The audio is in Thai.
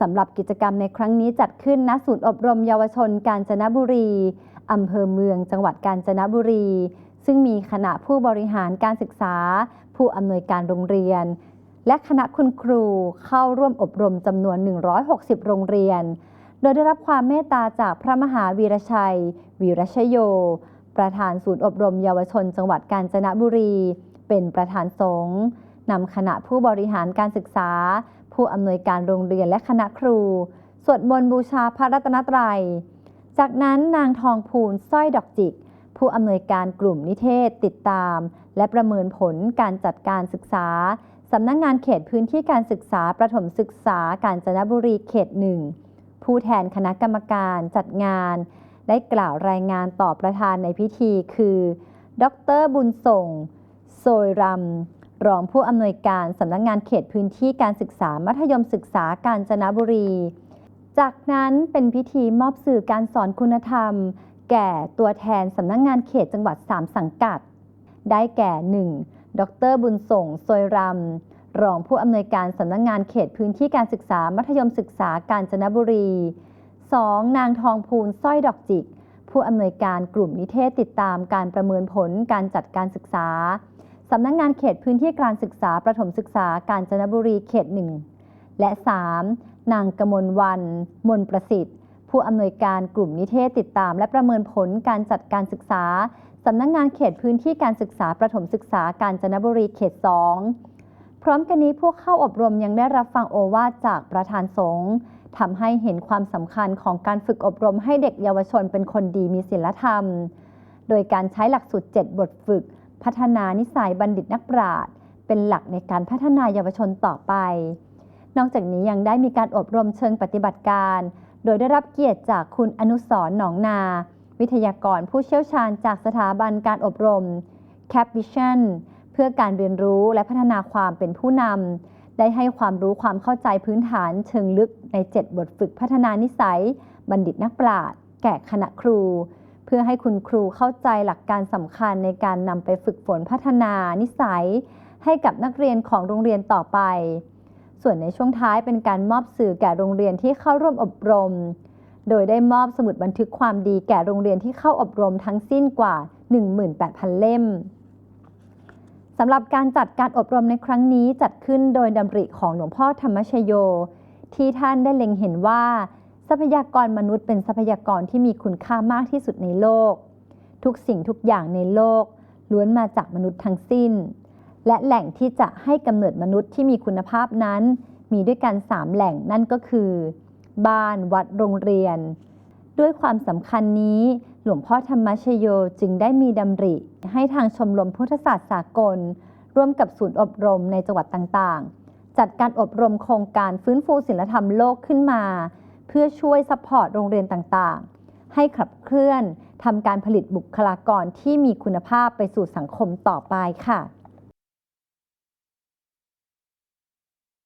สำหรับกิจกรรมในครั้งนี้จัดขึ้นณศูนย์อบรมเยาวชนกาญจนบุรีอำเภอเมืองจังหวัดกาญจนบุรี ซึ่งมีคณะผู้บริหารการศึกษา ผู้อำนวยการโรงเรียน และคณะคุณครูเข้าร่วมอบรมจำนวน 160 โรงเรียน โดยได้รับความเมตตาจากพระมหาวีรชัย วีรชโย ประธานศูนย์อบรมเยาวชนจังหวัดกาญจนบุรี เป็นประธานสงฆ์ นำคณะผู้บริหารการศึกษา ผู้อำนวยการโรงเรียนและคณะครู สวดมนต์บูชาพระรัตนตรัย จากนั้นนางทองพูนสร้อยดอกจิก ผู้อำนวยการกลุ่มนิเทศติดตาม และประเมินผลการจัดการศึกษาสำนักงงานเขตพื้นที่การศึกษาประถมศึกษากาญจนบุรีเขตหนึ่งผู้แทนคณะกรรมการจัดงาน ได้กล่าวรายงานต่อประธานในพิธีคือ ดรบุญส่ง โซยรำ รองผู้อำนวยการสำนักงงานเขตพื้นที่การศึกษามัธยมศึกษากาญจนบุรี จากนั้นเป็นพิธีมอบสื่อการสอนคุณธรรม แก่ตัวแทนสำนักงงานเขตจังหวัด 3 สังกัด ได้แก่ 1. ดรบุญส่งโซยรำรองผู้อำนวยการสำนักงงานเขตพื้นที่การศึกษามัธยมศึกษากาญจนบุรี 2. นางทองพูนสร้อยดอกจิก ผู้อำนวยการกลุ่มนิเทศติดตามการประเมินผลการจัดการศึกษา สำนักงงานเขตพื้นที่การศึกษาประถมศึกษากาญจนบุรีเขตหนึ่งและ 3. นางกมลวัน มนประสิทธิ์ ผู้อำนวยการกลุ่มนิเทศติดตาม และประเมินผลการจัดการศึกษาสำนักงงานเขตพื้นที่การศึกษาประถมศึกษากาญจนบุรีเขต 2 พร้อมกันนี้ผู้เข้าอบรมยังได้รับฟังโอวาทจากประธานสงฆ์ทำให้เห็นความสำคัญของการฝึกอบรมให้เด็กเยาวชนเป็นคนดีมีศีลธรรม โดยการใช้หลักสูตร 7 บทฝึก พัฒนานิสัยบัณฑิตนักปราชญ์เป็นหลักในการพัฒนาเยาวชนต่อไป นอกจากนี้ยังได้มีการอบรมเชิงปฏิบัติการ โดยได้รับเกียรติจากคุณอนุสรหนองนา วิทยากรผู้เชี่ยวชาญจากสถาบันการอบรม Cap Vision เพื่อการเรียนรู้และพัฒนาความเป็นผู้นำได้ให้ความรู้ความเข้าใจพื้นฐานเชิงลึกใน 7 บทฝึกพัฒนานิสัย บัณฑิตนักปราชญ์แก่คณะครู พื่อให้คุณครูเข้าใจหลักการสำคัญในการนำไปฝึกฝนพัฒนานิสัย ให้กับนักเรียนของโรงเรียนต่อไป ส่วนในช่วงท้ายเป็นการมอบสื่อแก่โรงเรียนที่เข้าร่วมอบรม โดยได้มอบสมุดบันทึกความดีแก่โรงเรียนที่เข้าอบรมทั้งสิ้นกว่า 18,000 เล่มสำหรับการจัดการอบรมในครั้งนี้จัดขึ้นโดยดำริของหลวงพ่อธรรมชโย ที่ท่านได้เล็งเห็นว่า ทรัพยากรมนุษย์เป็นทรัพยากรที่มีคุณค่ามากที่สุดในโลก ทุกสิ่งทุกอย่างในโลก ล้วนมาจากมนุษย์ทั้งสิ้น และแหล่งที่จะให้กำเนิดมนุษย์ที่มีคุณภาพนั้น มีด้วยกัน 3 แหล่งนั่นก็คือ บ้านวัดโรงเรียน ด้วยความสำคัญนี้ หลวงพ่อธรรมชโยจึงได้มีดำริ ให้ทางชมรมพุทธศาสตร์สากล ร่วมกับศูนย์อบรมในจังหวัดต่างๆ จัดการอบรมโครงการฟื้นฟูศิลธรรมโลกขึ้นมา เพื่อช่วยซัพพอร์ตโรงเรียนต่างๆ ให้ขับเคลื่อนทำการผลิตบุคลากรที่มีคุณภาพไปสู่สังคมต่อไปค่ะ